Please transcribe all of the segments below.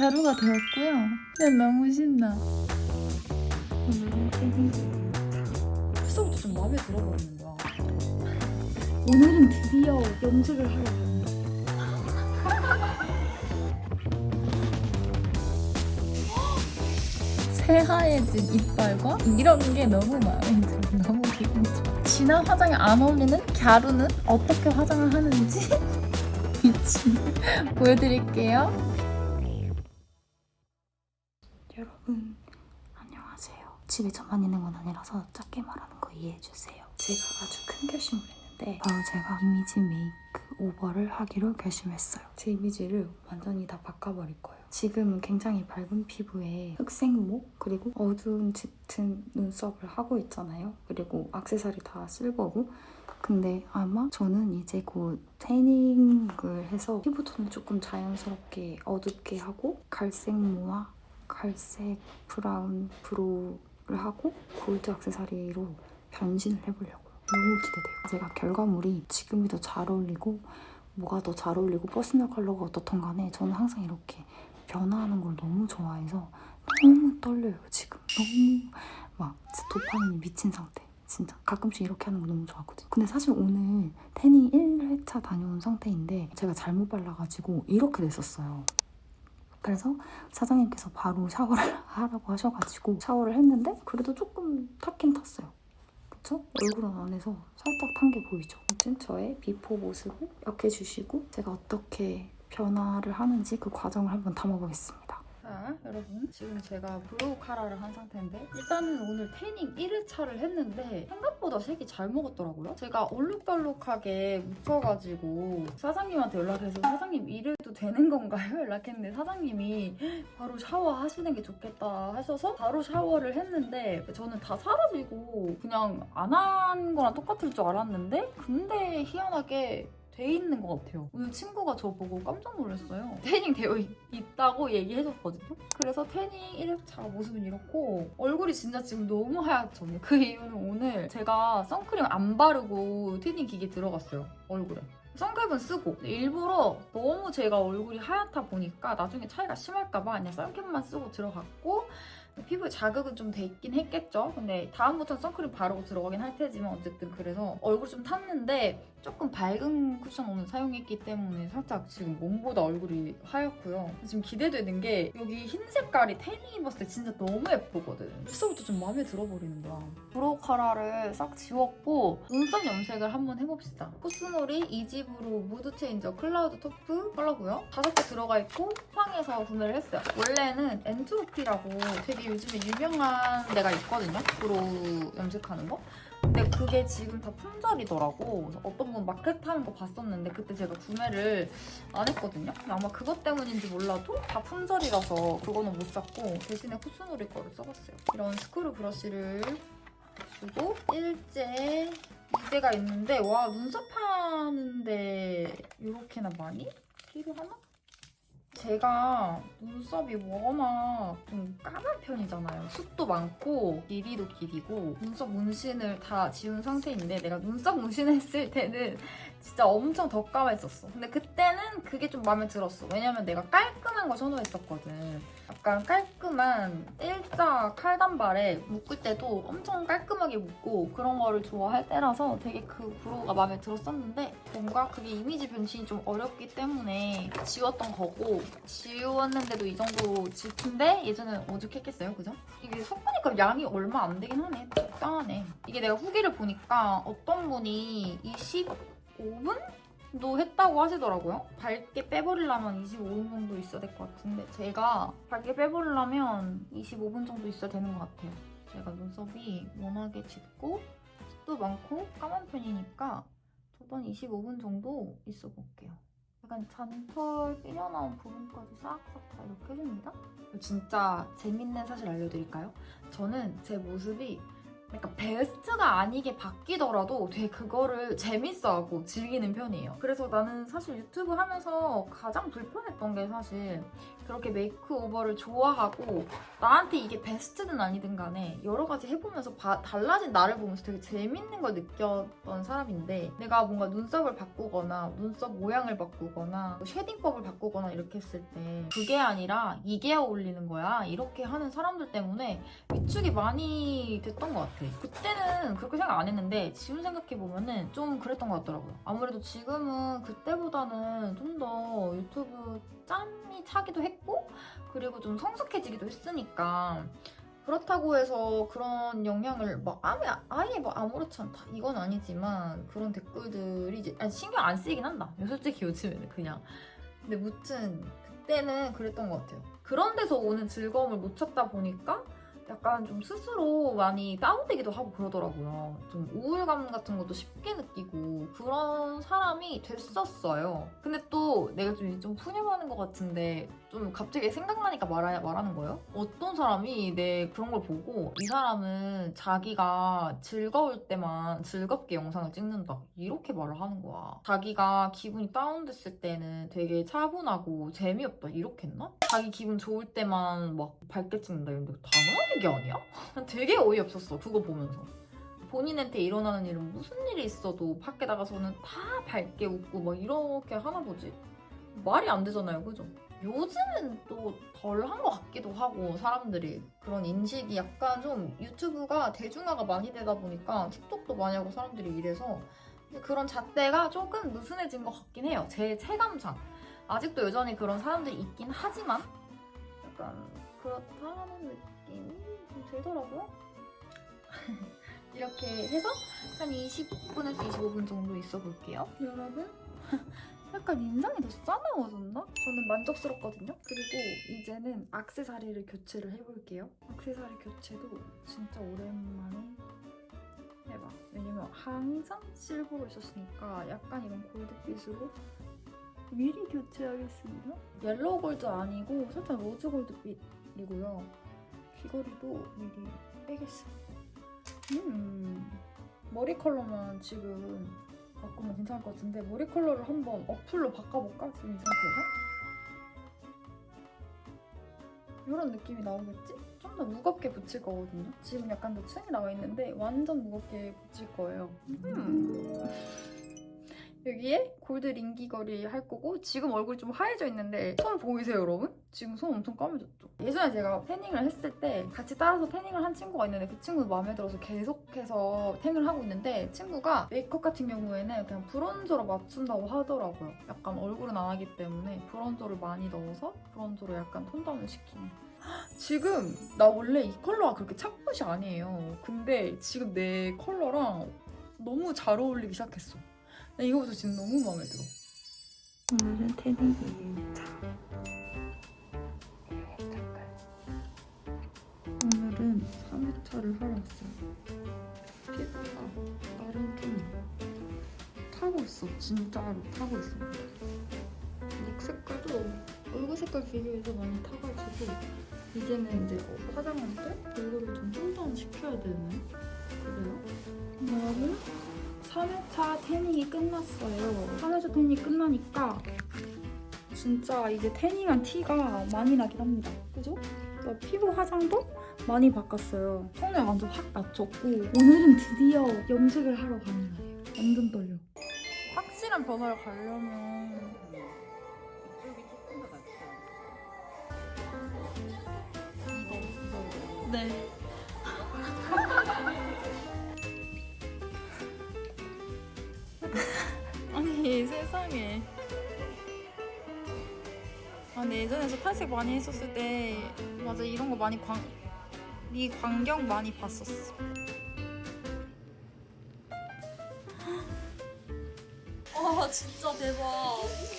갸루가 되었고요. 네, 너무 신나. 벌써부터 좀 마음에 들어버리는 거야. 오늘은 드디어 염색을 하려고 합니다. 새하얘진 이빨과 이런 게 너무 마음에 들어. 너무 기분 좋아. 진한 화장이 안 어울리는 갸루는 어떻게 화장을 하는지 미친 보여드릴게요. 집에 저만 있는 건 아니라서 작게 말하는 거 이해해 주세요. 제가 아주 큰 결심을 했는데 바로 제가 이미지 메이크 오버를 하기로 결심했어요. 제 이미지를 완전히 다 바꿔버릴 거예요. 지금은 굉장히 밝은 피부에 흑색목 그리고 어두운 짙은 눈썹을 하고 있잖아요. 그리고 악세사리 다 실버고 근데 아마 저는 이제 곧 태닝을 해서 피부톤을 조금 자연스럽게 어둡게 하고 갈색 모와 갈색 브라운 브로우 를 하고 골드 악세사리로 변신을 해보려고요. 너무 기대돼요. 제가 결과물이 지금이 더 잘 어울리고 뭐가 더 잘 어울리고 퍼스널 컬러가 어떻든 간에 저는 항상 이렇게 변화하는 걸 너무 좋아해서 너무 떨려요 지금. 너무 막 도파민이 미친 상태. 진짜 가끔씩 이렇게 하는 거 너무 좋아하거든요. 근데 사실 오늘 태닝 1회차 다녀온 상태인데 제가 잘못 발라가지고 이렇게 됐었어요. 그래서 사장님께서 바로 샤워를 하라고 하셔가지고 샤워를 했는데 그래도 조금 탔긴 탔어요. 그쵸? 얼굴은 안에서 살짝 탄 게 보이죠? 아무튼 저의 비포 모습을 이렇게 주시고 제가 어떻게 변화를 하는지 그 과정을 한번 담아보겠습니다. 자, 여러분. 지금 제가 브로우 카라를 한 상태인데 일단은 오늘 태닝 1회차를 했는데 생각보다 색이 잘 먹었더라고요. 제가 얼룩덜룩하게 묻혀가지고 사장님한테 연락해서 사장님 이래도 되는 건가요? 연락했는데 사장님이 바로 샤워하시는 게 좋겠다 하셔서 바로 샤워를 했는데 저는 다 사라지고 그냥 안 한 거랑 똑같을 줄 알았는데 근데 희한하게 돼 있는 것 같아요. 오늘 친구가 저 보고 깜짝 놀랐어요. 태닝 되어 있, 있다고 얘기해줬거든요. 그래서 태닝 1회차 모습은 이렇고 얼굴이 진짜 지금 너무 하얗죠. 그 이유는 오늘 제가 선크림 안 바르고 태닝 기계 들어갔어요. 얼굴에. 선크림은 쓰고 일부러 너무 제가 얼굴이 하얗다 보니까 나중에 차이가 심할까봐 그냥 선크림만 쓰고 들어갔고 피부에 자극은 좀 돼 있긴 했겠죠. 근데 다음부터는 선크림 바르고 들어가긴 할 테지만 어쨌든 그래서 얼굴 좀 탔는데 조금 밝은 쿠션 오늘 사용했기 때문에 살짝 지금 몸보다 얼굴이 하얗고요. 지금 기대되는 게 여기 흰 색깔이 태닝 입었을 때 진짜 너무 예쁘거든. 벌써부터 좀 마음에 들어버리는 거야. 브로우 카라를 싹 지웠고 눈썹 염색을 한번 해봅시다. 코스놀이 이지브로 무드 체인저 클라우드 토프 컬러고요. 다섯 개 들어가 있고 쿠팡에서 구매를 했어요. 원래는 엔트로피라고 되게 요즘에 유명한 데가 있거든요. 브로우 염색하는 거. 근데 그게 지금 다 품절이더라고. 그래서 어떤 분 마켓 하는 거 봤었는데 그때 제가 구매를 안 했거든요. 근데 아마 그것 때문인지 몰라도 다 품절이라서 그거는 못 샀고 대신에 코스놀이 거를 써봤어요. 이런 스크류 브러쉬를 주고 일제 이제가 있는데 와 눈썹 하는데 이렇게나 많이 필요하나? 제가 눈썹이 워낙 좀 까만 편이잖아요. 숱도 많고 길이도 길이고 눈썹 문신을 다 지운 상태인데 내가 눈썹 문신했을 때는 진짜 엄청 더 까맸었어. 근데 그때는 그게 좀 마음에 들었어. 왜냐면 내가 깔끔한 거 선호했었거든. 약간 깔끔한 일자 칼단발에 묶을 때도 엄청 깔끔하게 묶고 그런 거를 좋아할 때라서 되게 그 브로우가 마음에 들었었는데 뭔가 그게 이미지 변신이 좀 어렵기 때문에 지웠던 거고 지웠는데도 이 정도 짙은데 예전에는 오죽했겠어요 그죠? 이게 섞으니까 양이 얼마 안 되긴 하네 적당하네 이게 내가 후기를 보니까 어떤 분이 25분? 도 했다고 하시더라고요. 밝게 빼버리려면 25분 정도 있어야 될 것 같은데 제가 밝게 빼버리려면 25분 정도 있어야 되는 것 같아요. 제가 눈썹이 워낙에 짙고 숱도 많고 까만 편이니까 한 25분 정도 있어 볼게요. 약간 잔털 삐려나온 부분까지 싹싹 다 이렇게 해줍니다. 진짜 재밌는 사실 알려드릴까요? 저는 제 모습이 약간 베스트가 아니게 바뀌더라도 되게 그거를 재밌어하고 즐기는 편이에요. 그래서 나는 사실 유튜브 하면서 가장 불편했던 게 사실 그렇게 메이크오버를 좋아하고 나한테 이게 베스트든 아니든 간에 여러 가지 해보면서 바- 달라진 나를 보면서 되게 재밌는 걸 느꼈던 사람인데 내가 뭔가 눈썹을 바꾸거나 눈썹 모양을 바꾸거나 뭐 쉐딩법을 바꾸거나 이렇게 했을 때 그게 아니라 이게 어울리는 거야 이렇게 하는 사람들 때문에 위축이 많이 됐던 것 같아. 그때는 그렇게 생각 안 했는데 지금 생각해 보면은 좀 그랬던 것 같더라고요. 아무래도 지금은 그때보다는 좀 더 유튜브 짬이 차기도 했고 그리고 좀 성숙해지기도 했으니까 그렇다고 해서 그런 영향을 막 아예, 아예 뭐 아무렇지 않다. 이건 아니지만 그런 댓글들이 이제 아니, 신경 안 쓰이긴 한다. 솔직히 요즘에는 그냥. 근데 무튼 그때는 그랬던 것 같아요. 그런 데서 오는 즐거움을 못 찾다 보니까 약간 좀 스스로 많이 다운되기도 하고 그러더라고요. 좀 우울감 같은 것도 쉽게 느끼고 그런 사람이 됐었어요. 근데 또 내가 좀, 좀 푸념하는 것 같은데 좀 갑자기 생각나니까 말하, 말하는 거예요. 어떤 사람이 내 그런 걸 보고 이 사람은 자기가 즐거울 때만 즐겁게 영상을 찍는다. 이렇게 말을 하는 거야. 자기가 기분이 다운됐을 때는 되게 차분하고 재미없다. 이렇게 했나? 자기 기분 좋을 때만 막 밝게 찍는다. 이런데 당연한 얘기 아니야? 난 되게 어이없었어. 그거 보면서. 본인한테 일어나는 일은 무슨 일이 있어도 밖에 나가서는 다 밝게 웃고 막 이렇게 하나 보지. 말이 안 되잖아요. 그죠? 요즘은 또 덜 한 것 같기도 하고 사람들이 그런 인식이 약간 좀 유튜브가 대중화가 많이 되다 보니까 틱톡도 많이 하고 사람들이 이래서 그런 잣대가 조금 느슨해진 것 같긴 해요. 제 체감상. 아직도 여전히 그런 사람들이 있긴 하지만 약간 그렇다는 느낌이 좀 들더라고요. 이렇게 해서 한 20분에서 25분 정도 있어 볼게요. 여러분, 약간 인상이 더 싸나워졌나? 저는 만족스럽거든요. 그리고 이제는 악세사리를 교체를 해볼게요. 악세사리 교체도 진짜 오랜만에 해봐. 왜냐면 항상 실버로 있었으니까 약간 이런 골드빛으로 미리 교체하겠습니다. 옐로우 골드 아니고 살짝 로즈 골드빛 이고요. 귀걸이도 미리 빼겠습니다. 음, 머리 컬러만 지금 바꾸면 괜찮을 것 같은데 머리 컬러를 한번 어플로 바꿔볼까? 지금 이 상태에서? 이런 느낌이 나오겠지? 좀 더 무겁게 붙일 거거든요. 지금 약간 더 층이 나와 있는데 완전 무겁게 붙일 거예요. 음. 여기에 골드 링 귀걸이 할 거고 지금 얼굴 좀 하얘져 있는데 손 보이세요 여러분? 지금 손 엄청 까매졌죠? 예전에 제가 태닝을 했을 때 같이 따라서 태닝을 한 친구가 있는데 그 친구도 마음에 들어서 계속해서 태닝을 하고 있는데 친구가 메이크업 같은 경우에는 그냥 브론저로 맞춘다고 하더라고요 약간 얼굴은 안 하기 때문에 브론저를 많이 넣어서 브론저로 약간 톤다운을 시키는 지금 나 원래 이 컬러가 그렇게 착붙이 아니에요 근데 지금 내 컬러랑 너무 잘 어울리기 시작했어 나 이거부터 지금 너무 마음에 들어. 오늘은 태닝 2일차. 오늘은 3회차를 하러 왔어요. 피부가 나름 좀 타고 있어. 진짜로 타고 있어. 립 색깔도 얼굴 색깔 비교해서 많이 타가지고 이제는 이제 화장할 때 얼굴을 좀 톤다운 시켜야 되는 그래요. 여러분, 3회차 태닝이 끝났어요. 3회차 태닝이 끝나니까 진짜 이제 태닝한 티가 많이 나긴 합니다. 그죠? 저 피부 화장도 많이 바꿨어요. 톤을 완전 확 낮췄고 오늘은 드디어 염색을 하러 가는 날이에요. 완전 떨려. 확실한 변화를 가려면 이쪽이 조금 더 낫죠. 이거 이거 네. 세상에. 아, 근데 예전에 저 탈색 많이 했었을 때 맞아 이런 거 많이 광, 이 광경 많이 봤었어. 와 진짜 대박.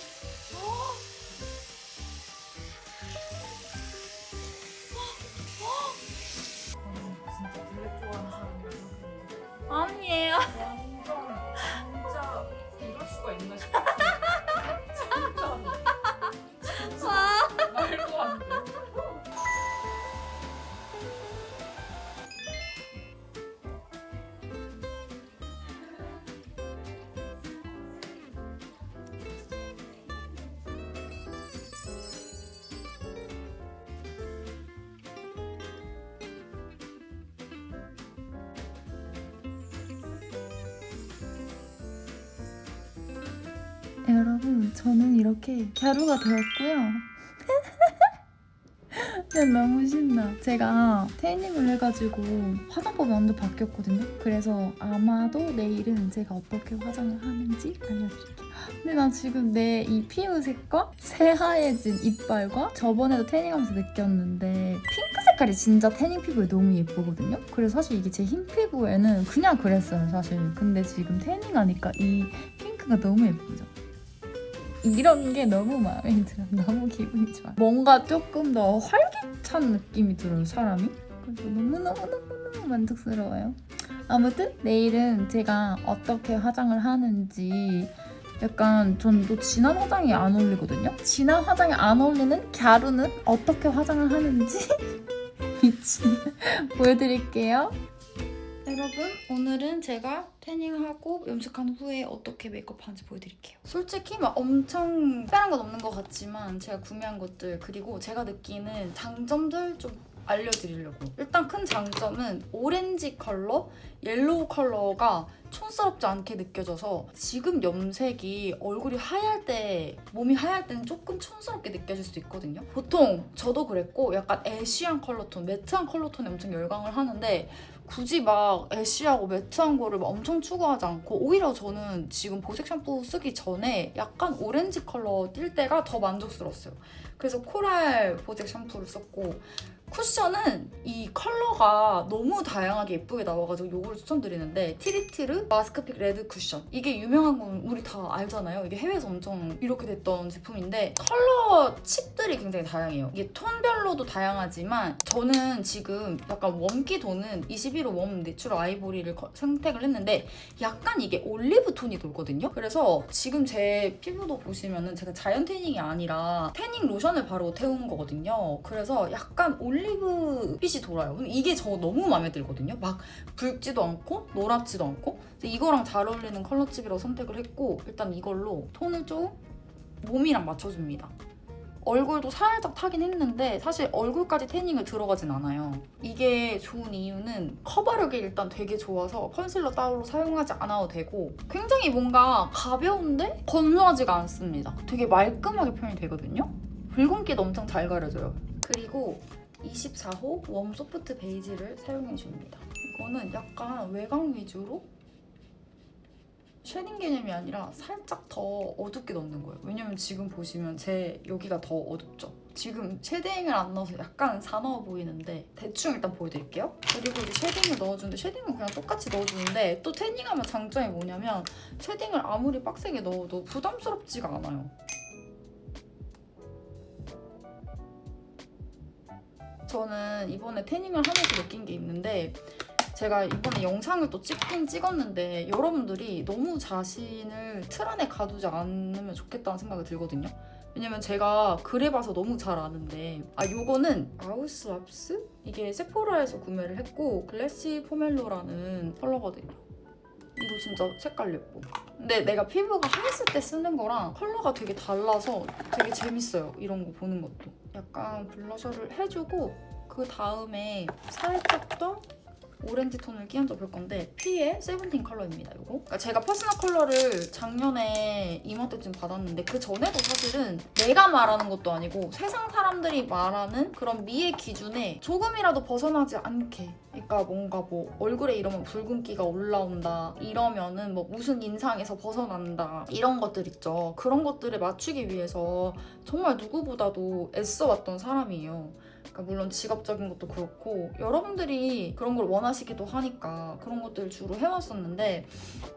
여러분, 저는 이렇게 갸루가 되었고요. 그냥 너무 신나. 제가 태닝을 해가지고 화장법이 완전 바뀌었거든요. 그래서 아마도 내일은 제가 어떻게 화장을 하는지 알려드릴게요. 근데 나 지금 내 이 피부 색과 새하얘진 이빨과 저번에도 태닝하면서 느꼈는데 핑크 색깔이 진짜 태닝 피부에 너무 예쁘거든요. 그래서 사실 이게 제 흰 피부에는 그냥 그랬어요, 사실. 근데 지금 태닝하니까 이 핑크가 너무 예쁘죠. 이런 게 너무 마음에 들어. 너무 기분이 좋아. 뭔가 조금 더 활기찬 느낌이 들어요, 사람이. 그래서 너무너무너무너무 만족스러워요. 아무튼 내일은 제가 어떻게 화장을 하는지 약간 전 또 진한 화장이 안 어울리거든요. 진한 화장이 안 어울리는 갸루는 어떻게 화장을 하는지 미친 보여드릴게요. 여러분 오늘은 제가 태닝하고 염색한 후에 어떻게 메이크업하는지 보여드릴게요. 솔직히 막 엄청 특별한 건 없는 것 같지만 제가 구매한 것들 그리고 제가 느끼는 장점들 좀 알려드리려고. 일단 큰 장점은 오렌지 컬러, 옐로우 컬러가 촌스럽지 않게 느껴져서 지금 염색이 얼굴이 하얄 때, 몸이 하얄 때는 조금 촌스럽게 느껴질 수도 있거든요. 보통 저도 그랬고 약간 애쉬한 컬러톤, 매트한 컬러톤에 엄청 열광을 하는데 굳이 막 애쉬하고 매트한 거를 막 엄청 추구하지 않고 오히려 저는 지금 보색 샴푸 쓰기 전에 약간 오렌지 컬러 띌 때가 더 만족스러웠어요. 그래서 코랄 보색 샴푸를 썼고 쿠션은 이 컬러가 너무 다양하게 예쁘게 나와가지고 이걸 추천드리는데 티리티르 마스크픽 레드 쿠션. 이게 유명한 건 우리 다 알잖아요. 이게 해외에서 엄청 이렇게 됐던 제품인데 컬러 칩들이 굉장히 다양해요. 이게 톤별로도 다양하지만 저는 지금 약간 웜기 도는 21호 웜 내추럴 아이보리를 거- 선택을 했는데 약간 이게 올리브 톤이 돌거든요? 그래서 지금 제 피부도 보시면은 제가 자연 태닝이 아니라 태닝 로션을 바로 태운 거거든요. 그래서 약간 올리브 빛이 돌아요 이게 저 너무 마음에 들거든요 막 붉지도 않고 노랗지도 않고 이거랑 잘 어울리는 컬러칩이라고 선택을 했고 일단 이걸로 톤을 좀 몸이랑 맞춰줍니다 얼굴도 살짝 타긴 했는데 사실 얼굴까지 태닝을 들어가진 않아요. 이게 좋은 이유는 커버력이 일단 되게 좋아서 컨실러 따로 사용하지 않아도 되고 굉장히 뭔가 가벼운데 건조하지가 않습니다. 되게 말끔하게 표현이 되거든요. 붉은기도 엄청 잘 가려져요. 그리고 24호 웜 소프트 베이지를 사용해 줍니다. 이거는 약간 외곽 위주로 쉐딩 개념이 아니라 살짝 더 어둡게 넣는 거예요. 왜냐면 지금 보시면 제 여기가 더 어둡죠. 지금 쉐딩을 안 넣어서 약간 사나워 보이는데 대충 일단 보여드릴게요. 그리고 이제 쉐딩을 넣어주는데 쉐딩은 그냥 똑같이 넣어주는데 또 태닝하면 장점이 뭐냐면 쉐딩을 아무리 빡세게 넣어도 부담스럽지가 않아요. 저는 이번에 태닝을 하면서 느낀 게 있는데 제가 이번에 영상을 또 찍긴 찍었는데 여러분들이 너무 자신을 틀 안에 가두지 않으면 좋겠다는 생각이 들거든요. 왜냐면 제가 그래봐서 너무 잘 아는데 아 요거는 아우스 랍스? 이게 세포라에서 구매를 했고 글래시 포멜로라는 컬러거든요. 이거 진짜 색깔 예뻐. 근데 내가 피부가 하였을 때 쓰는 거랑 컬러가 되게 달라서 되게 재밌어요. 이런 거 보는 것도. 약간 블러셔를 해주고 그 다음에 살짝 더 오렌지 톤을 끼얹어 볼 건데 피의 세븐틴 컬러입니다. 이거. 그러니까 제가 퍼스널 컬러를 작년에 이맘때쯤 받았는데 그 전에도 사실은 내가 말하는 것도 아니고 세상 사람들이 말하는 그런 미의 기준에 조금이라도 벗어나지 않게. 그러니까 뭔가 뭐 얼굴에 이러면 붉은기가 올라온다. 이러면은 뭐 무슨 인상에서 벗어난다. 이런 것들 있죠. 그런 것들을 맞추기 위해서 정말 누구보다도 애써왔던 사람이에요. 그러니까 물론 직업적인 것도 그렇고 여러분들이 그런 걸 원하시기도 하니까 그런 것들을 주로 해왔었는데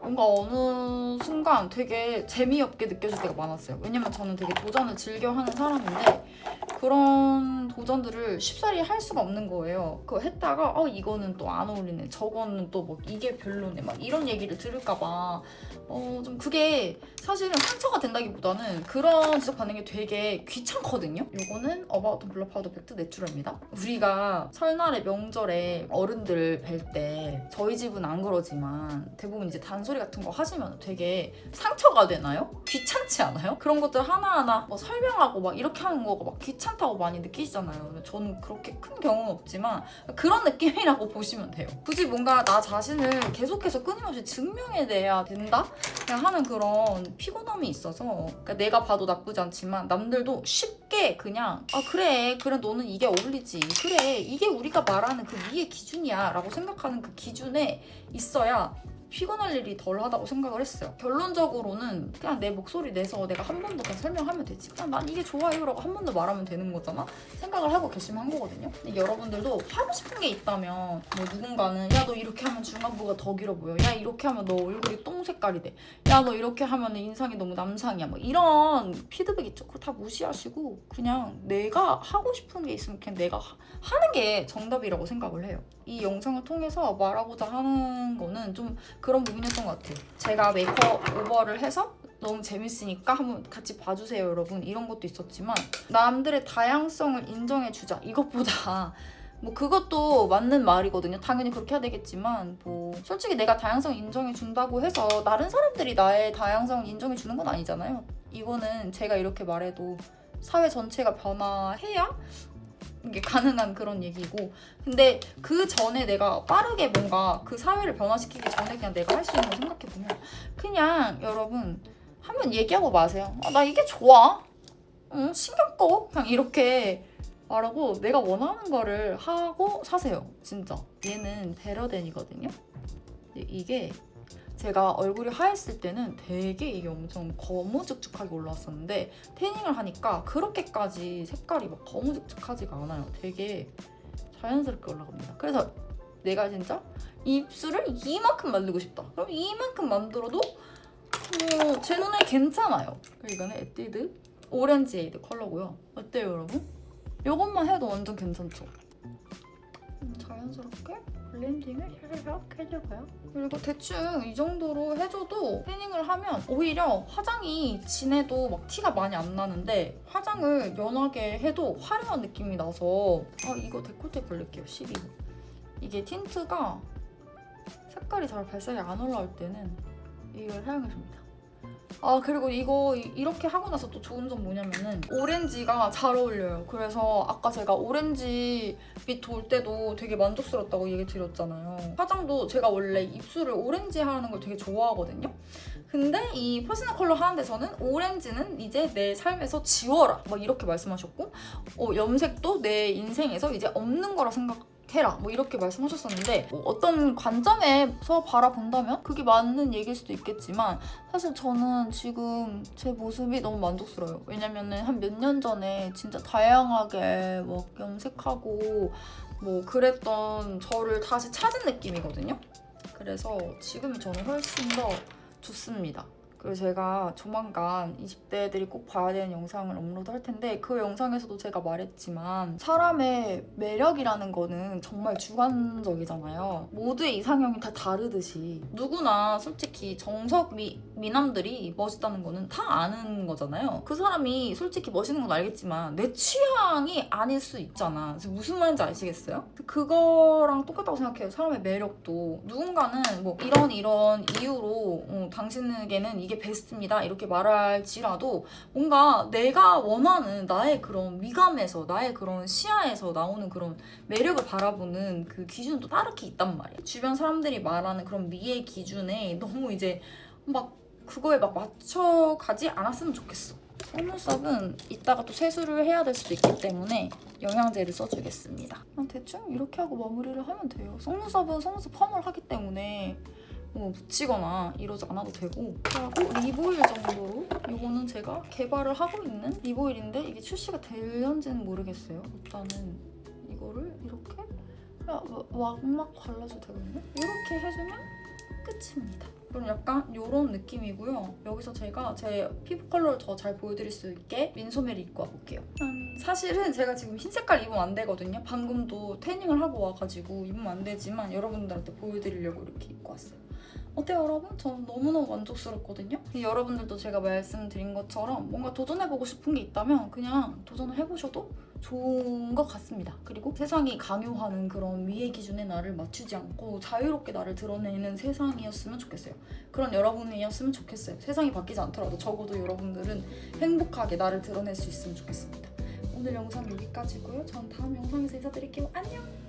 뭔가 어느 순간 되게 재미없게 느껴질 때가 많았어요. 왜냐면 저는 되게 도전을 즐겨 하는 사람인데 그런 도전들을 쉽사리 할 수가 없는 거예요. 그거 했다가 어 이거는 또 안 어울리네, 저거는 또 뭐 이게 별로네, 막 이런 얘기를 들을까 봐 어 좀 그게 사실은 상처가 된다기보다는 그런 지적 받는 게 되게 귀찮거든요. 요거는 어바웃 블러 파우더 팩트 내추럴 그럽니다. 우리가 설날에 명절에 어른들 뵐 때 저희 집은 안 그러지만 대부분 이제 단소리 같은 거 하시면 되게 상처가 되나요? 귀찮지 않아요? 그런 것들 하나하나 뭐 설명하고 막 이렇게 하는 거가 막 귀찮다고 많이 느끼시잖아요. 저는 그렇게 큰 경우는 없지만 그런 느낌이라고 보시면 돼요. 굳이 뭔가 나 자신을 계속해서 끊임없이 증명해내야 된다? 그냥 하는 그런 피곤함이 있어서 그러니까 내가 봐도 나쁘지 않지만 남들도 쉽게 그냥 아 그래 그래 너는 이게 어울리지 그래 이게 우리가 말하는 그 위의 기준이야 라고 생각하는 그 기준에 있어야 피곤할 일이 덜 하다고 생각을 했어요. 결론적으로는 그냥 내 목소리 내서 내가 한 번 더 그냥 설명하면 되지. 그냥 난 이게 좋아요 라고 한 번 더 말하면 되는 거잖아. 생각을 하고 결심한 거거든요. 근데 여러분들도 하고 싶은 게 있다면 뭐 누군가는 야 너 이렇게 하면 중안부가 더 길어 보여. 야 이렇게 하면 너 얼굴이 똥 색깔이 돼. 야 너 이렇게 하면 인상이 너무 남상이야. 뭐 이런 피드백 있죠. 그거 다 무시하시고 그냥 내가 하고 싶은 게 있으면 그냥 내가 하- 하는 게 정답이라고 생각을 해요. 이 영상을 통해서 말하고자 하는 거는 좀 그런 부분이었던 것 같아요. 제가 메이크오버를 해서 너무 재밌으니까 한번 같이 봐주세요, 여러분. 이런 것도 있었지만 남들의 다양성을 인정해주자. 이것보다 뭐 그것도 맞는 말이거든요. 당연히 그렇게 해야 되겠지만 뭐 솔직히 내가 다양성 인정해 준다고 해서 다른 사람들이 나의 다양성 인정해 주는 건 아니잖아요. 이거는 제가 이렇게 말해도 사회 전체가 변화해야 이 게 가능한 그런 얘기고 근데 그 전에 내가 빠르게 뭔가 그 사회를 변화시키기 전에 그냥 내가 할 수 있는 거 생각해 보면 그냥 여러분 한번 얘기하고 마세요. 아, 나 이게 좋아. 응, 신경 꺼. 그냥 이렇게 말하고 내가 원하는 거를 하고 사세요. 진짜. 얘는. 근데 이게 제가 얼굴이 하였을 때는 되게 이게 엄청 거무죽죽하게 올라왔었는데 태닝을 하니까 그렇게까지 색깔이 막 거무죽죽하지가 않아요. 되게 자연스럽게 올라갑니다. 그래서 내가 진짜 입술을 이만큼 만들고 싶다. 그럼 이만큼 만들어도 뭐 제 눈에 괜찮아요. 이거는 에뛰드 오렌지 에이드 컬러고요. 어때요, 여러분? 이것만 해도 완전 괜찮죠? 음, 자연스럽게 블렌딩을 샤샤샥 해줘봐요. 그리고 대충 이 정도로 해줘도 태닝을 하면 오히려 화장이 진해도 막 티가 많이 안 나는데 화장을 연하게 해도 화려한 느낌이 나서 아 이거 데콜테 걸릴게요 12호 이게 틴트가 색깔이 잘 발색이 안 올라올 때는 이걸 사용해줍니다 아 그리고 이거 이- 이렇게 하고 나서 또 좋은 점 뭐냐면은 오렌지가 잘 어울려요. 그래서 아까 제가 오렌지 빛 돌 때도 되게 만족스럽다고 얘기 드렸잖아요. 화장도 제가 원래 입술을 오렌지 하는 걸 되게 좋아하거든요. 근데 이 퍼스널 컬러 하는 데서는 오렌지는 이제 내 삶에서 지워라. 막 이렇게 말씀하셨고 어, 염색도 내 인생에서 이제 없는 거라 생각 해라 뭐 이렇게 말씀하셨었는데 뭐 어떤 관점에서 바라본다면 그게 맞는 얘기일 수도 있겠지만 사실 저는 지금 제 모습이 너무 만족스러워요 왜냐면은 한 몇 년 전에 진짜 다양하게 막 염색하고 뭐 그랬던 저를 다시 찾은 느낌이거든요 그래서 지금이 저는 훨씬 더 좋습니다. 그리고 제가 조만간 20대들이 꼭 봐야 되는 영상을 업로드 할 텐데 그 영상에서도 제가 말했지만 사람의 매력이라는 거는 정말 주관적이잖아요. 모두의 이상형이 다 다르듯이 누구나 솔직히 정석 미, 미남들이 멋있다는 거는 다 아는 거잖아요. 그 사람이 솔직히 멋있는 건 알겠지만 내 취향이 아닐 수 있잖아. 무슨 말인지 아시겠어요? 그거랑 똑같다고 생각해요. 사람의 매력도 누군가는 뭐 이런 이런 이유로 어, 당신에게는 이게 베스트입니다 이렇게 말할지라도 뭔가 내가 원하는 나의 그런 위감에서 나의 그런 시야에서 나오는 그런 매력을 바라보는 그 기준도 따르게 있단 말이에요. 주변 사람들이 말하는 그런 미의 기준에 너무 이제 막 그거에 막 맞춰 가지 않았으면 좋겠어. 속눈썹은 이따가 또 세수를 해야 될 수도 있기 때문에 영양제를 써주겠습니다. 그냥 대충 이렇게 하고 마무리를 하면 돼요. 속눈썹은 속눈썹 펌을 하기 때문에 뭐 묻히거나 이러지 않아도 되고 그리고 립오일 정도로 이거는 제가 개발을 하고 있는 립오일인데 이게 출시가 될런지는 모르겠어요. 일단은 이거를 이렇게 막막 발라줘도 되거든요. 이렇게 해주면 끝입니다. 그럼 약간 이런 느낌이고요. 여기서 제가 제 피부 컬러를 더 잘 보여드릴 수 있게 민소매를 입고 와볼게요. 음, 사실은 제가 지금 흰 색깔 입으면 안 되거든요. 방금도 태닝을 하고 와가지고 입으면 안 되지만 여러분들한테 보여드리려고 이렇게 입고 왔어요. 어때요 여러분? 저는 너무너무 만족스럽거든요. 여러분들도 제가 말씀드린 것처럼 뭔가 도전해보고 싶은 게 있다면 그냥 도전을 해보셔도 좋은 것 같습니다. 그리고 세상이 강요하는 그런 미의 기준에 나를 맞추지 않고 자유롭게 나를 드러내는 세상이었으면 좋겠어요. 그런 여러분이었으면 좋겠어요. 세상이 바뀌지 않더라도 적어도 여러분들은 행복하게 나를 드러낼 수 있으면 좋겠습니다. 오늘 영상 여기까지고요. 전 다음 영상에서 인사드릴게요. 안녕!